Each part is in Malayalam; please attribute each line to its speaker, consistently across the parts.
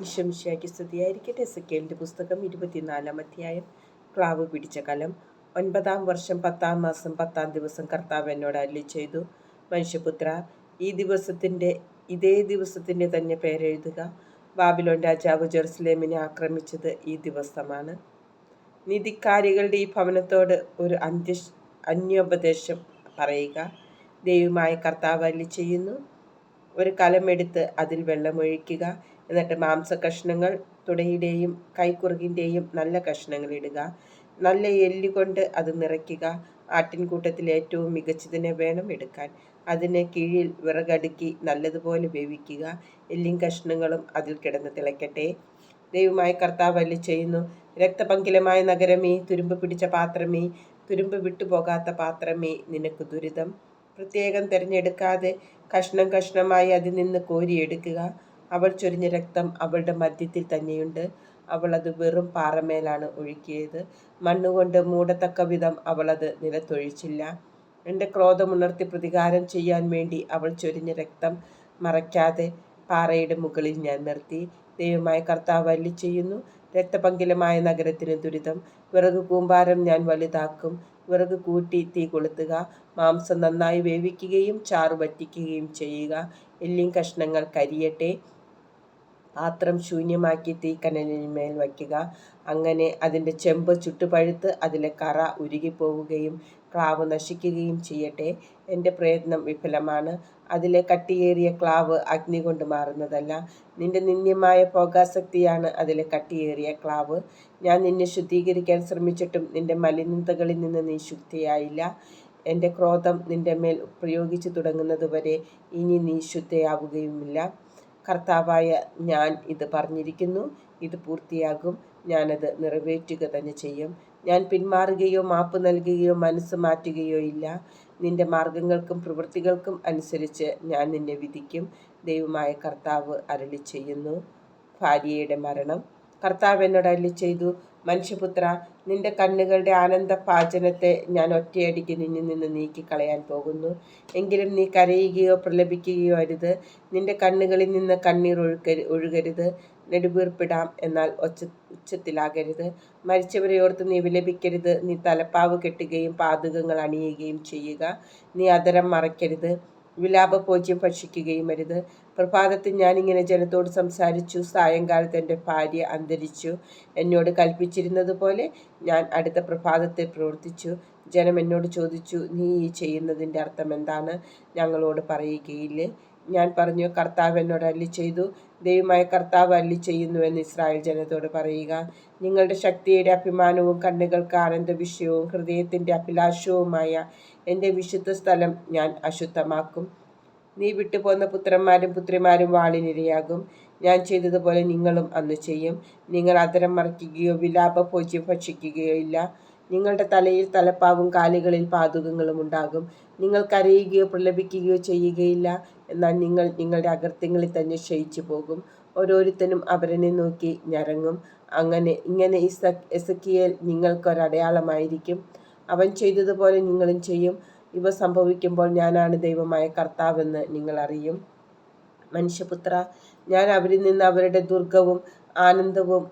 Speaker 1: ഈശംശിയാക്കി സ്തുതിയായിരിക്കട്ടെ എസക്കേലിന്റെ പുസ്തകം ഇരുപത്തിനാലാം അധ്യായം. ക്ലാവ് പിടിച്ച കലം. ഒൻപതാം വർഷം പത്താം മാസം പത്താം ദിവസം കർത്താവ് എന്നോട് അല്ലി ചെയ്തു. മനുഷ്യപുത്ര ഈ ദിവസത്തിന്റെ ഇതേ ദിവസത്തിന്റെ തന്നെ പേരെഴുതുക. ബാബിലോൺ രാജാവ് ജെറുസലേമിനെ ആക്രമിച്ചത് ഈ ദിവസമാണ്. നിധിക്കാരികളുടെ ഈ ഭവനത്തോട് ഒരു അന്ത്യ അന്യോപദേശം പറയുക. ദൈവമായ കർത്താവ് അല്ലി ചെയ്യുന്നു. ഒരു കലമെടുത്ത് അതിൽ വെള്ളമൊഴിക്കുക. എന്നിട്ട് മാംസ കഷ്ണങ്ങൾ തുടയുടെയും കൈക്കുറുകിന്റെയും നല്ല കഷ്ണങ്ങൾ ഇടുക. നല്ല എല്ലുകൊണ്ട് അത് നിറയ്ക്കുക. ആട്ടിൻകൂട്ടത്തിൽ ഏറ്റവും മികച്ചതിനെ വേണം എടുക്കാൻ. അതിനെ കീഴിൽ വിറകടുക്കി നല്ലതുപോലെ വേവിക്കുക. എല്ലിൻ കഷ്ണങ്ങളും അതിൽ കിടന്ന് തിളയ്ക്കട്ടെ ദൈവമായ കർത്താവ് അല്ലി ചെയ്യുന്നു രക്തപങ്കിലമായ നഗരമേ തുരുമ്പ് പിടിച്ച പാത്രമേ തുരുമ്പ് വിട്ടുപോകാത്ത പാത്രമേ നിനക്ക് ദുരിതം. പ്രത്യേകം തിരഞ്ഞെടുക്കാതെ കഷ്ണം കഷ്ണമായി അതിൽ നിന്ന് കോരിയെടുക്കുക. അവൾ ചൊരിഞ്ഞ രക്തം അവളുടെ മദ്യത്തിൽ തന്നെയുണ്ട്. അവൾ അത് വെറും പാറമേലാണ് ഒഴുക്കിയത്. മണ്ണുകൊണ്ട് മൂടത്തക്ക വിധം അവൾ അത് നിലത്തൊഴിച്ചില്ല. എന്റെ ക്രോധമുണർത്തി പ്രതികാരം ചെയ്യാൻ വേണ്ടി അവൾ ചൊരിഞ്ഞ രക്തം മറയ്ക്കാതെ പാറയുടെ മുകളിൽ ഞാൻ നിർത്തി. ദൈവമായ കർത്താവ് അല്ലി ചെയ്യുന്നു രക്തപങ്കിലമായ നഗരത്തിന് ദുരിതം. വിറക് കൂമ്പാരം ഞാൻ വലുതാക്കും. വിറക് കൂട്ടി തീ കൊളുത്തുക. മാംസം നന്നായി വേവിക്കുകയും ചാറു വറ്റിക്കുകയും ചെയ്യുക. എല്ലിൻ കഷ്ണങ്ങൾ കരിയട്ടെ. പാത്രം ശൂന്യമാക്കി തീക്കനലിന്മേൽ വയ്ക്കുക. അങ്ങനെ അതിന്റെ ചെമ്പ് ചുട്ടുപഴുത്ത് അതിലെ കറ ഉരുകിപ്പോവുകയും ക്ലാവ് നശിക്കുകയും ചെയ്യട്ടെ. എന്റെ പ്രയത്നം വിഫലമാണ്. അതിലെ കട്ടിയേറിയ ക്ലാവ് അഗ്നി കൊണ്ട് മാറുന്നതല്ല. നിന്റെ നിന്ദ്യമായ പോകാസക്തിയാണ് അതിലെ കട്ടിയേറിയ ക്ലാവ്. ഞാൻ നിന്നെ ശുദ്ധീകരിക്കാൻ ശ്രമിച്ചിട്ടും നിന്റെ മലിനതകളിൽ നിന്ന് നീ ശുദ്ധിയായില്ല. എന്റെ ക്രോധം നിന്റെ മേൽ പ്രയോഗിച്ചു തുടങ്ങുന്നതുവരെ ഇനി നീ ശുദ്ധയാവുകയുമില്ല. കർത്താവായ ഞാൻ ഇത് പറഞ്ഞിരിക്കുന്നു. ഇത് പൂർത്തിയാകും. ഞാനത് നിറവേറ്റുക തന്നെ ചെയ്യും. ഞാൻ പിന്മാറുകയോ മാപ്പ് നൽകുകയോ മനസ്സ് മാറ്റുകയോ ഇല്ല. നിന്റെ മാർഗങ്ങൾക്കും പ്രവൃത്തികൾക്കും അനുസരിച്ച് ഞാൻ നിന്നെ വിധിക്കും. ദൈവമായ കർത്താവ് അരളി ചെയ്യുന്നു. ഭാര്യയുടെ മരണം. കർത്താവ് എന്നോട് അരളി ചെയ്തു. മനുഷ്യപുത്ര നിന്റെ കണ്ണുകളുടെ ആനന്ദ പാചനത്തെ ഞാൻ ഒറ്റയടിക്ക് നിന്നിൽ നിന്ന് നീക്കിക്കളയാൻ പോകുന്നു. എങ്കിലും നീ കരയുകയോ പ്രലപിക്കുകയോ അരുത്. നിന്റെ കണ്ണുകളിൽ നിന്ന് കണ്ണീർ ഒഴുക ഒഴുകരുത്. നെടുവീർപ്പിടാം എന്നാൽ ഒച്ച ഉച്ചത്തിലാകരുത്. മരിച്ചവരെ ഓർത്ത് നീ വിലപിക്കരുത്. നീ തലപ്പാവ് കെട്ടുകയും പാതകങ്ങൾ അണിയുകയും ചെയ്യുക. നീ അതരം മറയ്ക്കരുത്. വിലാപഭോജ്യം ഭക്ഷിക്കുകയും അരുത് പ്രഭാതത്തിൽ ഞാനിങ്ങനെ ജനത്തോട് സംസാരിച്ചു. സായങ്കാലത്ത് എന്റെ ഭാര്യ അന്തരിച്ചു. എന്നോട് കൽപ്പിച്ചിരുന്നത് പോലെ ഞാൻ അടുത്ത പ്രഭാതത്തെ പ്രവർത്തിച്ചു. ജനം എന്നോട് ചോദിച്ചു നീ ഈ ചെയ്യുന്നതിന്റെ അർത്ഥം എന്താണ് ഞങ്ങളോട് പറയുകയില്ലേ. ഞാൻ പറഞ്ഞു കർത്താവ് എന്നോട് അല്ലി ചെയ്തു. ദൈവമായ കർത്താവ് അല്ലി ചെയ്യുന്നുവെന്ന് ഇസ്രായേൽ ജനത്തോട് പറയുക. നിങ്ങളുടെ ശക്തിയുടെ അഭിമാനവും കണ്ണുകൾക്ക് ആനന്ദ വിഷയവും ഹൃദയത്തിന്റെ അഭിലാഷവുമായ എന്റെ വിശുദ്ധ സ്ഥലം ഞാൻ അശുദ്ധമാക്കും. നീ വിട്ടുപോകുന്ന പുത്രന്മാരും പുത്രിമാരും വാളിനിരയാകും. ഞാൻ ചെയ്തതുപോലെ നിങ്ങളും അന്ന് ചെയ്യും. നിങ്ങൾ അതരം മറയ്ക്കുകയോ വിലാപഭോജ്യം ഭക്ഷിക്കുകയോ ഇല്ല. നിങ്ങളുടെ തലയിൽ തലപ്പാവും കാലുകളിൽ പാതുകങ്ങളും ഉണ്ടാകും. നിങ്ങൾ കരയുകയോ പ്രലപിക്കുകയോ ചെയ്യുകയില്ല. എന്നാൽ നിങ്ങൾ നിങ്ങളുടെ അകൃത്യങ്ങളിൽ തന്നെ ക്ഷയിച്ചു പോകും. ഓരോരുത്തരും അവരനെ നോക്കി ഞരങ്ങും. അങ്ങനെ ഇങ്ങനെ എസക്കിയൽ നിങ്ങൾക്കൊരടയാളമായിരിക്കും. അവൻ ചെയ്തതുപോലെ നിങ്ങളും ചെയ്യും. ഇവ സംഭവിക്കുമ്പോൾ ഞാനാണ് ദൈവമായ കർത്താവെന്ന് നിങ്ങൾ അറിയും. മനുഷ്യപുത്ര ഞാൻ അവരിൽ നിന്ന് അവരുടെ ദുർഗവും ആനന്ദവും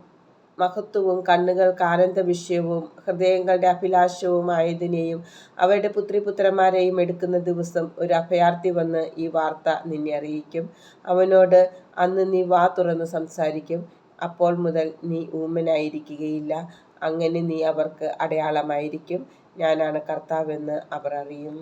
Speaker 1: മഹത്വവും കണ്ണുകൾക്ക് ആനന്ദ വിഷയവും ഹൃദയങ്ങളുടെ അഭിലാഷവും അഭിലാഷവുമായതിനെയും അവരുടെ പുത്രിപുത്രന്മാരെയും എടുക്കുന്ന ദിവസം ഒരു അഭയാർത്ഥി വന്ന് ഈ വാർത്ത നിന്നെ അറിയിക്കും. അവനോട് അന്ന് നീ വാ തുറന്ന് സംസാരിക്കും. അപ്പോൾ മുതൽ നീ ഊമനായിരിക്കുകയില്ല. അങ്ങനെ നീ അവർക്ക് അടയാളമായിരിക്കും. ഞാനാണ് കർത്താവെന്ന് അവർ അറിയും.